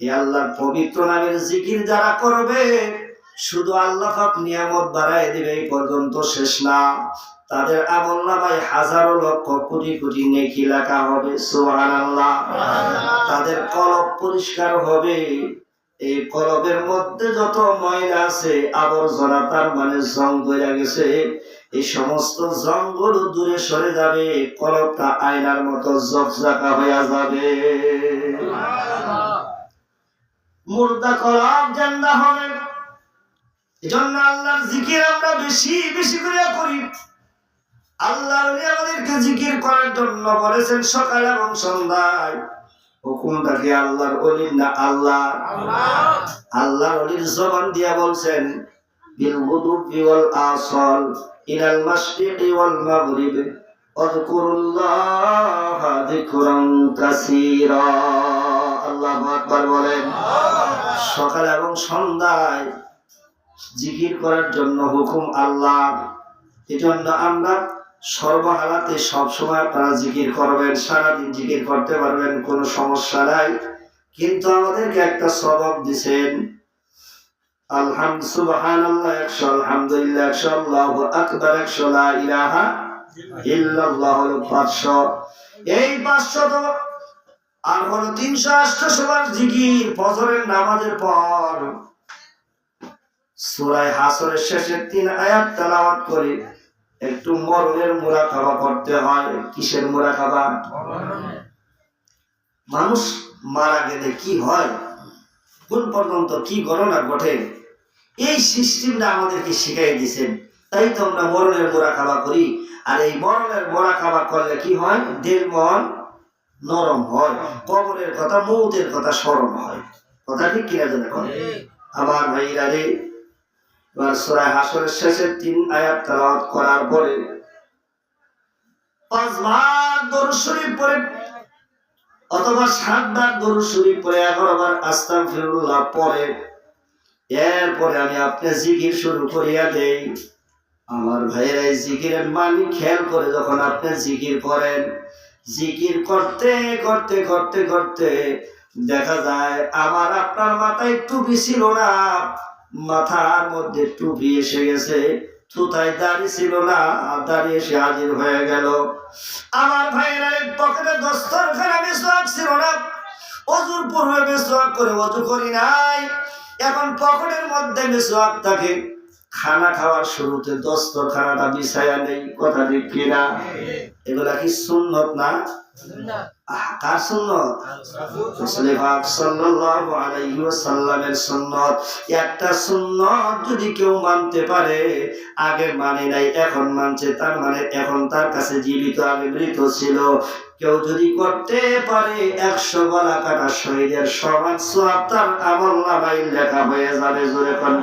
এ আল্লাহর পবিত্র নামের জিকির যারা করবে শুধু আল্লাহ পাক নিয়ামত বাড়ায় দিবে এই পর্যন্ত শেষ না। তাদের আমল নামায় হাজারো লক্ষ কোটি কোটি নেকি লেখা হবে সুবহানাল্লাহ। তাদের কলব পরিষ্কার হবে। এই কলবের মধ্যে যত ময়লা আছে আবর্জনা তার মানে জং গেছে। এই সমস্ত জঙ্গল দূরে সরে যাবে কলবটা আয়নার মতো জকজাকা হয়ে যাবে। মুর্দা কলব জান্দা হবে। এজন্য আল্লাহর জিকির আমরা বেশি বেশি করে করি। আল্লাহ আমাদেরকে জিকির করার জন্য বলেছেন সকাল এবং সন্ধ্যায়। হুকুমটা কি আল্লাহর অলির না আল্লাহ। আল্লাহর অলির জবান দিয়া বলছেন, বিল আসল ইলাল মাশরিকি ওয়াল মাগরিব। আযকুরুল্লাহ যিকরান কাসীরা। আল্লাহু আকবার বলেন, সকাল এবং সন্ধ্যায় জিকির করার জন্য হুকুম আল্লাহ। এজন্য আমরা সর্বহালাতে সবসময় আপনারা জিকির করবেন, সারাদিন জিকির করতে পারবেন, কোনো সমস্যা নাই। কিন্তু আমাদেরকে একটা সবক দিছেন আলহামদুলিল্লাহ এই পাঁচশো তো আর হলো তিনশো আটশো বার জিকির ফজরের নামাজের পর। সূরায়ে হাসরের শেষের তিন আয়াত তেলাওয়াত করে একটু মরণের মুরাকাবা করতে হয়। কিসের মুরাকাবা? মানুষ মারা গেলে কি হয়? কোন পর্যন্ত কি ঘটনা ঘটে? এই সিস্টেমটা আমাদেরকে শিখাই দিয়েছেন। তাই তো আমরা মরণের মোড়া খাওয়া করি। আর এই মরণের মোড়া খাওয়া করলে কি হয়? দেড় মন নরম হয় কবরের কথা মৌতের কথা স্মরণ হয়। কথা ঠিক কিনা জানে এখন? আমার ভাইরা রে এবার হাসরের শেষের তিন আয়াত তেলাওয়াত করার পরে পাঁচবার দরুদ শরীফ পড়ে অথবা সাতবার দরুদ শরীফ পড়ে এগারো বার আস্তাগফিরুল্লাহ পড়ে। এরপরে আমি আপনি জিকির শুরু করিয়া দেই। আমার ভাইয়েরা এই জিকিরের মানি খেয়াল করে যখন আপনি জিকির করেন জিকির করতে করতে করতে করতে দেখা যায় আমার আপনার মাথায় টুপি ছিল না। মাথার মধ্যে টুপি এসে গেছে থুতায় দাড়ি ছিল না, দাড়ি এসে হাজির হয়ে গেল। আমার ভাইয়েরা পকেটে দস্তরখানা মেসোয়াক ছিল না। অজুর পূর্বে মেসোয়াক করে অজু করি নাই, এখন পকেটের মধ্যে মেসোয়াক থাকে। খানা খাওয়ার শুরুতে দস্তরখানাটা বিছায়া নেই কথা ঠিক কিনা? এগুলা কি সুন্নত না? কার সুন্নত? পাক সাল্লাল্লাহু আলাইহি ওয়াসাল্লামের সুন্নত। একটা সুন্নত যদি কেউ মানতে পারে আগে মানে নাই এখন মানছে তার মানে এখন তার কাছে জীবিত আগে মৃত ছিল। কেউ যদি করতে পারে একশো গলা কাটা শহীদের সমান সোয়াব তার আমল নামাই লেখা হয়ে যাবে জোরে কোন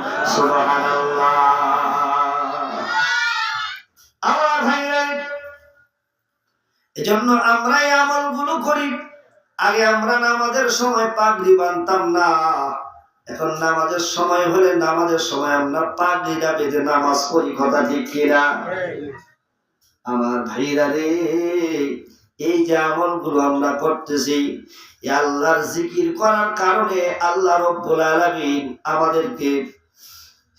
আমার ভাইরা এজন্য আমরা এই আমলগুলো করি। আগে আমরা নামাজের সময় পাগড়ি বানতাম না। এখন নামাজের সময় হলে নামাজের সময় আমরা পাগড়িটা বেঁধে নামাজ পড়ি কথা ঠিক কিনা? আমার ভাইরা রে এই যে আমলগুলো আমরা করতেছি আল্লাহর জিকির করার কারণে আল্লাহ রব্বুল আলামিন আমাদেরকে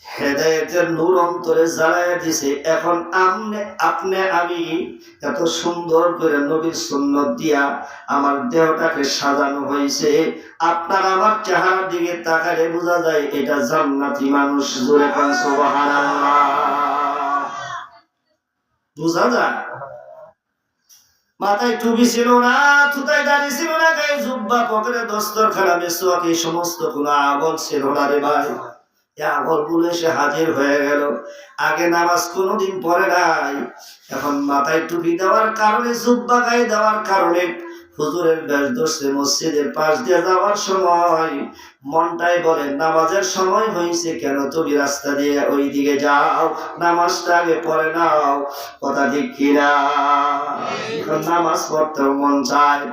হেদায়েতের নূর অন্তরে জ্বালায় দিছে। এখন আমনে, আপনি আমি এত সুন্দর করে নবীর সুন্নত দিয়া আমার দেহটাকে সাজানো হয়েছে। আপনার আমার চেহারার দিকে তাকালে বোঝা যায় এটা জান্নাতি মানুষ জোরে সুবহানাল্লাহ। বোঝা যায়? মাথায় টুপি ছিল না, থুতায় দাড়ি ছিল না, গায়ে জুব্বা পকেটে দস্তর খানা মেসোয়াক এই সমস্ত কোনো আমল ছিল না রে ভাই। আমলগুলো এসে হাজির হয়ে গেল। আগে নামাজ কোনোদিন পরে নাই, এখন মাথায় টুপি দেওয়ার কারণে, জুব্বা গায়ে দেওয়ার কারণে হুজুরের বেশ ধরছে মসজিদের পাশ দিয়ে যাওয়ার সময় মনটাই বলে, নামাজের সময় হয়েছে কেন তুমি রাস্তা দিয়ে ওই দিকে যাও? নামাজটা আগে পড়ে নাও। কথা ঠিক কিনা? নামাজ পড়তে মন চায়।